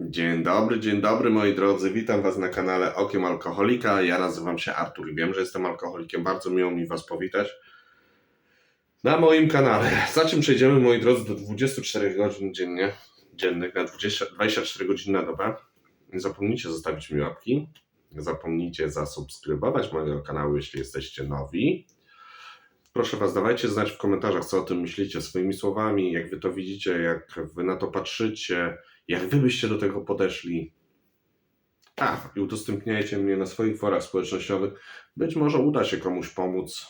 Dzień dobry, dzień dobry moi drodzy. Witam Was na kanale Okiem Alkoholika. Ja nazywam się Artur i wiem, że jestem alkoholikiem. Bardzo miło mi Was powitać na moim kanale. Za czym przejdziemy moi drodzy do 24 godzin dziennie, dziennych na 20, 24 godziny na dobę. Nie zapomnijcie zostawić mi łapki. Nie zapomnijcie zasubskrybować mojego kanału, jeśli jesteście nowi. Proszę Was, dawajcie znać w komentarzach, co o tym myślicie swoimi słowami, jak Wy to widzicie, jak Wy na to patrzycie, jak Wy byście do tego podeszli. A, i udostępniajcie mnie na swoich forach społecznościowych. Być może uda się komuś pomóc.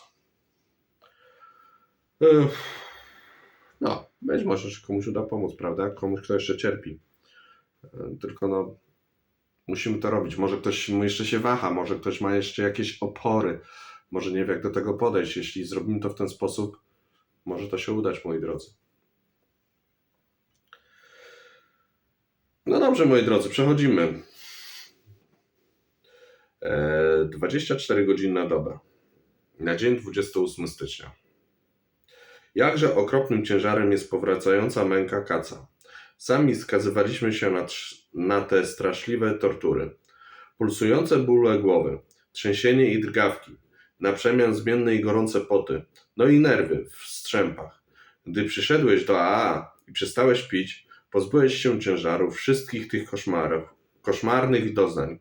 No, być może się komuś uda pomóc, prawda? Komuś, kto jeszcze cierpi. E, Tylko no, musimy to robić. Może ktoś jeszcze się waha, może ktoś ma jeszcze jakieś opory, może nie wie, jak do tego podejść. Jeśli zrobimy to w ten sposób, może to się udać, moi drodzy. Dobrze, moi drodzy, przechodzimy. E, 24 godziny na dobę. Na dzień 28 stycznia. Jakże okropnym ciężarem jest powracająca męka kaca. Sami skazywaliśmy się na, na te straszliwe tortury. Pulsujące bóle głowy, trzęsienie i drgawki, na przemian zmienne i gorące poty, no i nerwy w strzępach. Gdy przyszedłeś do AA i przestałeś pić, pozbyłeś się ciężaru wszystkich tych koszmarów, koszmarnych doznań.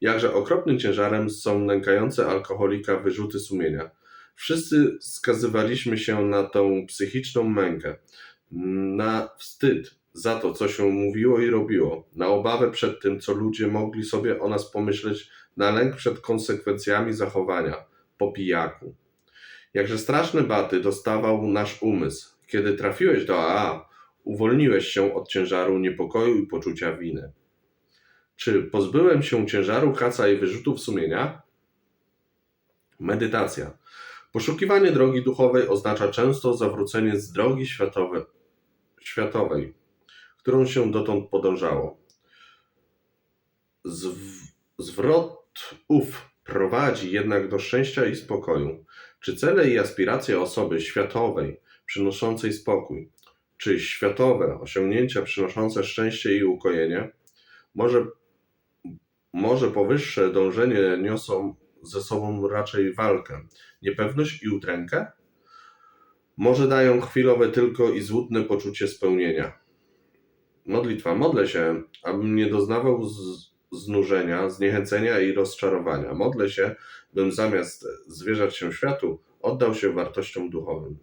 Jakże okropnym ciężarem są nękające alkoholika wyrzuty sumienia. Wszyscy skazywaliśmy się na tą psychiczną mękę, na wstyd za to, co się mówiło i robiło, na obawę przed tym, co ludzie mogli sobie o nas pomyśleć, na lęk przed konsekwencjami zachowania po pijaku. Jakże straszne baty dostawał nasz umysł. Kiedy trafiłeś do AA, uwolniłeś się od ciężaru niepokoju i poczucia winy. Czy pozbyłem się ciężaru kaca i wyrzutów sumienia? Medytacja. Poszukiwanie drogi duchowej oznacza często zawrócenie z drogi światowe, światowej, którą się dotąd podążało. Zw- zwrot ów prowadzi jednak do szczęścia i spokoju. Czy cele i aspiracje osoby światowej przynoszącej spokój, czy światowe osiągnięcia przynoszące szczęście i ukojenie, może, może powyższe dążenie niosą ze sobą raczej walkę, niepewność i utrękę? Może dają chwilowe tylko i złudne poczucie spełnienia. Modlitwa. Modlę się, abym nie doznawał z, znużenia, zniechęcenia i rozczarowania. Modlę się, bym zamiast zwierzać się światu, oddał się wartościom duchowym.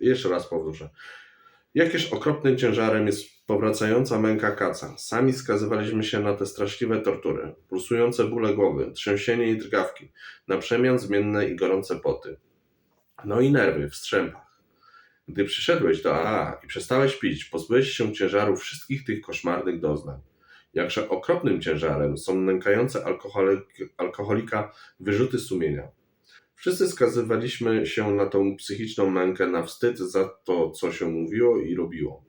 Jeszcze raz powtórzę. Jakież okropnym ciężarem jest powracająca męka kaca. Sami skazywaliśmy się na te straszliwe tortury, pulsujące bóle głowy, trzęsienie i drgawki, na przemian zmienne i gorące poty. No i nerwy w strzępach. Gdy przyszedłeś do AA i przestałeś pić, pozbyłeś się ciężaru wszystkich tych koszmarnych doznań. Jakże okropnym ciężarem są nękające alkoholik, alkoholika wyrzuty sumienia. Wszyscy skazywaliśmy się na tą psychiczną mękę, na wstyd za to, co się mówiło i robiło,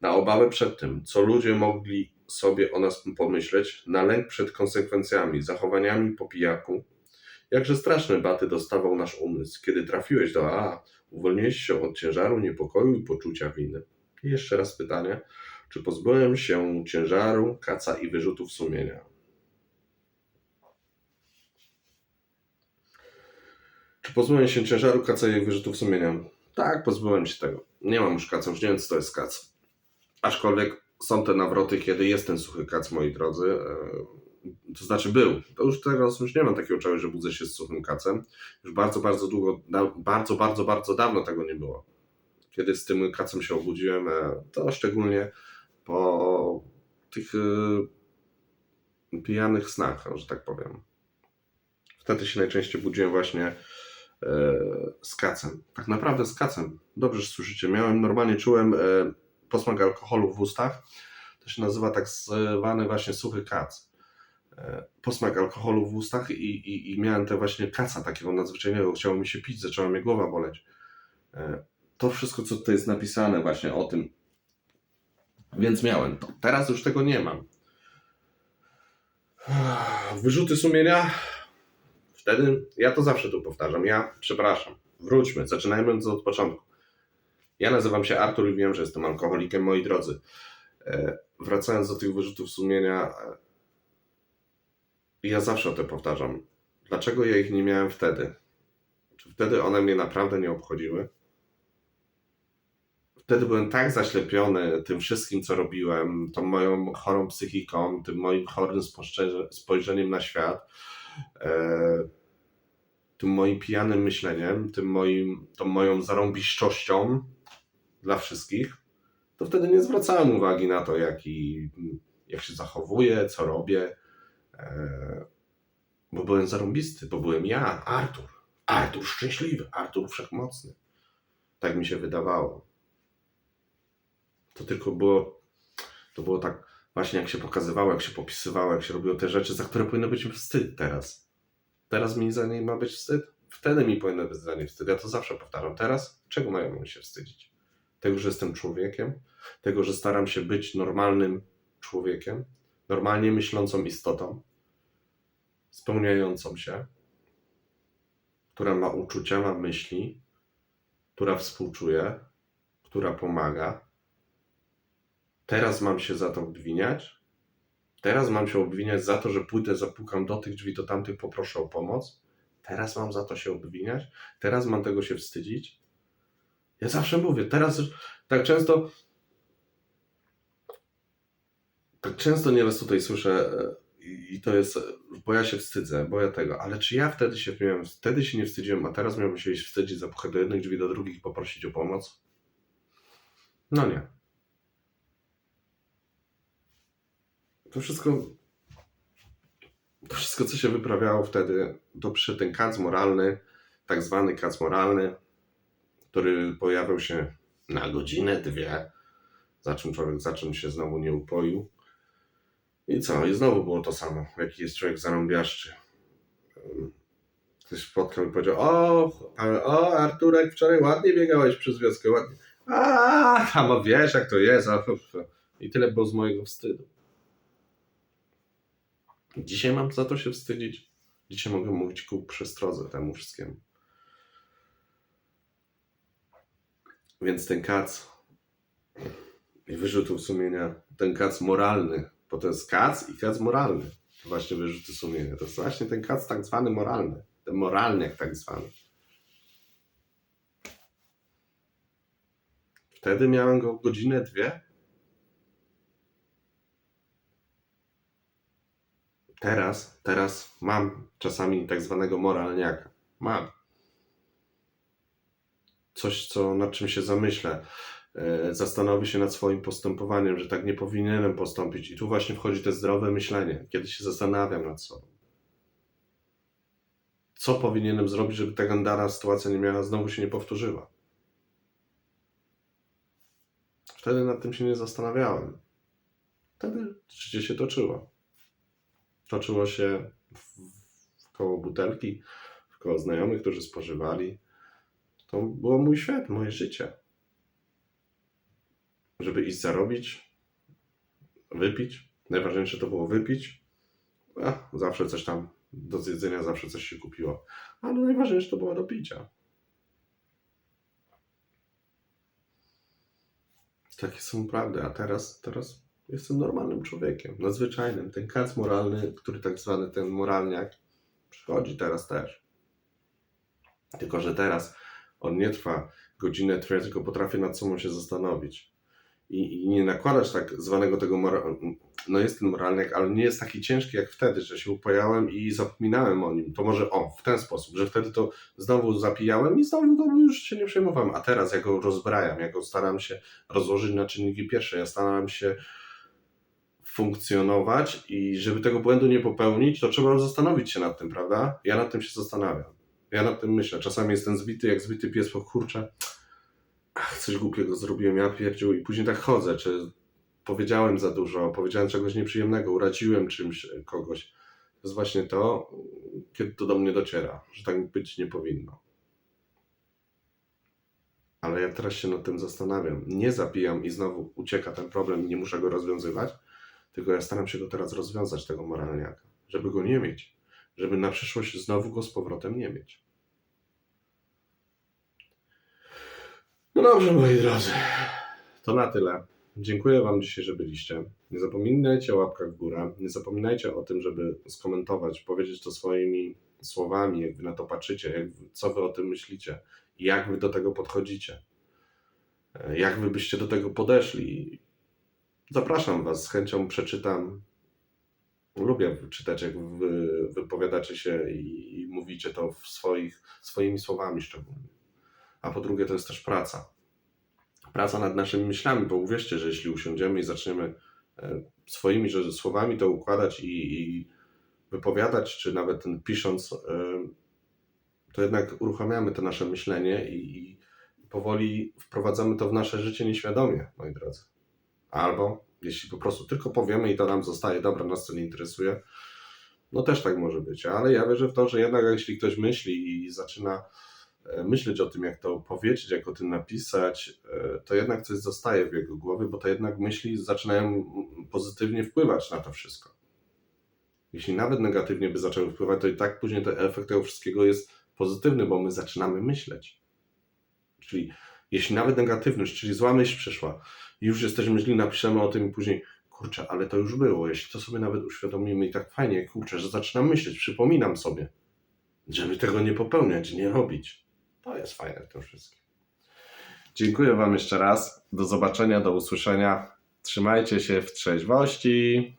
na obawę przed tym, co ludzie mogli sobie o nas pomyśleć, na lęk przed konsekwencjami, zachowaniami po pijaku. Jakże straszne baty dostawał nasz umysł, kiedy trafiłeś do AA, uwolniłeś się od ciężaru niepokoju i poczucia winy. I jeszcze raz pytanie, czy pozbyłem się ciężaru, kaca i wyrzutów sumienia? Czy pozbyłem się ciężaru, kaca i wyrzutów sumienia? Tak, pozbyłem się tego. Nie mam już kaca, już nie wiem, co to jest kac. Aczkolwiek są te nawroty, kiedy jest ten suchy kac, moi drodzy. E, To znaczy był. To już teraz już nie mam takiego czegoś, że budzę się z suchym kacem. Już bardzo, bardzo długo, bardzo, bardzo, bardzo dawno tego nie było. Kiedy z tym kacem się obudziłem, e, to szczególnie po tych e, pijanych snach, że tak powiem. Wtedy się najczęściej budziłem właśnie z kacem. Tak naprawdę z kacem. Dobrze że słyszycie. Miałem, normalnie czułem e, posmak alkoholu w ustach. To się nazywa tak zwany właśnie suchy kac. E, posmak alkoholu w ustach i, i, i miałem te właśnie kaca takiego nadzwyczajnego. Chciało mi się pić, zaczęła mnie głowa boleć. E, to wszystko, co tutaj jest napisane właśnie o tym. Więc miałem to. Teraz już tego nie mam. Wyrzuty sumienia. Wtedy, ja to zawsze tu powtarzam, ja przepraszam, wróćmy, zaczynajmy od początku. Ja nazywam się Artur i wiem, że jestem alkoholikiem, moi drodzy. E, Wracając do tych wyrzutów sumienia, e, ja zawsze o tym powtarzam. Dlaczego ja ich nie miałem wtedy? Czy wtedy one mnie naprawdę nie obchodziły? Wtedy byłem tak zaślepiony tym wszystkim, co robiłem, tą moją chorą psychiką, tym moim chorym spojrzeniem na świat, tym moim pijanym myśleniem, tym moim, tą moją zarąbiszczością dla wszystkich, to wtedy nie zwracałem uwagi na to, jaki, jak się zachowuję, co robię, e, bo byłem zarąbisty, bo byłem ja, Artur. Artur szczęśliwy, Artur wszechmocny. Tak mi się wydawało. To tylko było, to było tak właśnie jak się pokazywało, jak się popisywało, jak się robiło te rzeczy, za które powinno być mi wstyd teraz. Teraz mi za nie ma być wstyd? Wtedy mi powinno być za nie wstyd. Ja to zawsze powtarzam. Teraz czego mają mi się wstydzić? Tego, że jestem człowiekiem? Tego, że staram się być normalnym człowiekiem? Normalnie myślącą istotą? Spełniającą się? Która ma uczucia, ma myśli? Która współczuje? Która pomaga? Teraz mam się za to obwiniać? Teraz mam się obwiniać za to, że pójdę, zapukam do tych drzwi, do tamtych, poproszę o pomoc? Teraz mam za to się obwiniać? Teraz mam tego się wstydzić? Ja zawsze mówię, teraz tak często tak często nieraz tutaj słyszę e, i to jest, bo ja się wstydzę, bo ja tego, ale czy ja wtedy się miałem, wtedy się nie wstydziłem, a teraz miałbym się wstydzić, zapukać do jednych drzwi, do drugich poprosić o pomoc? No nie. To wszystko, to wszystko, co się wyprawiało wtedy, to przyszedł ten kac moralny, tak zwany kac moralny, który pojawiał się na godzinę, dwie, za czym człowiek za się znowu nie upoił. I co? I znowu było to samo. Jaki jest człowiek zarąbiaszczy. Ktoś spotkał i powiedział, o, o Arturek, wczoraj ładnie biegałeś przez wioskę, ładnie. A, tam wiesz jak to jest. I tyle było z mojego wstydu. Dzisiaj mam za to się wstydzić. Dzisiaj mogę mówić ku przestrodze temu wszystkiemu. Więc ten kac i wyrzutów sumienia, ten kac moralny, bo to jest kac i kac moralny. To właśnie wyrzuty sumienia. To jest właśnie ten kac tak zwany moralny. Ten moralniak tak zwany. Wtedy miałem go godzinę, dwie. Teraz, teraz mam czasami tak zwanego moralniaka. Mam. Coś, co, nad czym się zamyślę. E, Zastanowię się nad swoim postępowaniem, że tak nie powinienem postąpić. I tu właśnie wchodzi to zdrowe myślenie, kiedy się zastanawiam nad sobą. Co powinienem zrobić, żeby taka dana sytuacja nie miała, znowu się nie powtórzyła. Wtedy nad tym się nie zastanawiałem. Wtedy życie się toczyło. Toczyło się w, koło butelki, w koło znajomych, którzy spożywali. To było mój świat, moje życie. Żeby iść zarobić, wypić. Najważniejsze to było wypić. A, zawsze coś tam do zjedzenia, zawsze coś się kupiło. Ale najważniejsze to było do picia. Takie są prawdy, a teraz, teraz jestem normalnym człowiekiem, nadzwyczajnym. Ten kac moralny, który tak zwany ten moralniak, przychodzi teraz też. Tylko, że teraz on nie trwa godzinę, trwa, tylko potrafię nad sobą się zastanowić. I, I nie nakładać tak zwanego tego. No jest ten moralniak, ale nie jest taki ciężki jak wtedy, że się upojałem i zapominałem o nim. To może o, w ten sposób, że wtedy to znowu zapijałem i znowu go już się nie przejmowałem. A teraz ja go rozbrajam, ja go staram się rozłożyć na czynniki pierwsze. Ja staram się funkcjonować i żeby tego błędu nie popełnić, to trzeba zastanowić się nad tym, prawda? Ja nad tym się zastanawiam. Ja nad tym myślę. Czasami jestem zbity, jak zbity pies po kurcze. Ach, coś głupiego zrobiłem, ja pierdził i później tak chodzę, czy powiedziałem za dużo, powiedziałem czegoś nieprzyjemnego, uraziłem czymś kogoś. To jest właśnie to, kiedy to do mnie dociera, że tak być nie powinno. Ale ja teraz się nad tym zastanawiam. Nie zapijam i znowu ucieka ten problem i nie muszę go rozwiązywać, tylko ja staram się go teraz rozwiązać, tego moralniaka, żeby go nie mieć, żeby na przyszłość znowu go z powrotem nie mieć. No dobrze, moi drodzy, to na tyle. Dziękuję Wam dzisiaj, że byliście. Nie zapominajcie o łapkach w górę. Nie zapominajcie o tym, żeby skomentować, powiedzieć to swoimi słowami, jak Wy na to patrzycie, jak, co Wy o tym myślicie, jak Wy do tego podchodzicie, e, jak Wy byście do tego podeszli. Zapraszam Was, z chęcią przeczytam. Lubię czytać, jak Wy wypowiadacie się i, i mówicie to w swoich, swoimi słowami szczególnie. A po drugie, to jest też praca praca nad naszymi myślami, bo uwierzcie, że jeśli usiądziemy i zaczniemy e, swoimi słowami to układać i, i wypowiadać, czy nawet pisząc, e, to jednak uruchamiamy to nasze myślenie i, i powoli wprowadzamy to w nasze życie nieświadomie, moi drodzy. Albo jeśli po prostu tylko powiemy i to nam zostaje, dobra, nas to nie interesuje, no też tak może być, ale ja wierzę w to, że jednak jeśli ktoś myśli i zaczyna e, myśleć o tym, jak to powiedzieć, jak o tym napisać, e, to jednak coś zostaje w jego głowie, bo to jednak myśli zaczynają pozytywnie wpływać na to wszystko. Jeśli nawet negatywnie by zaczęły wpływać, to i tak później ten efekt tego wszystkiego jest pozytywny, bo my zaczynamy myśleć. Czyli jeśli nawet negatywność, czyli zła myśl przyszła, już jesteśmy źli, napiszemy o tym i później, kurczę, ale to już było. Jeśli to sobie nawet uświadomimy i tak fajnie, kurczę, że zaczynam myśleć, przypominam sobie, żeby tego nie popełniać, nie robić. To jest fajne w tym wszystkim. Dziękuję Wam jeszcze raz. Do zobaczenia, do usłyszenia. Trzymajcie się w trzeźwości.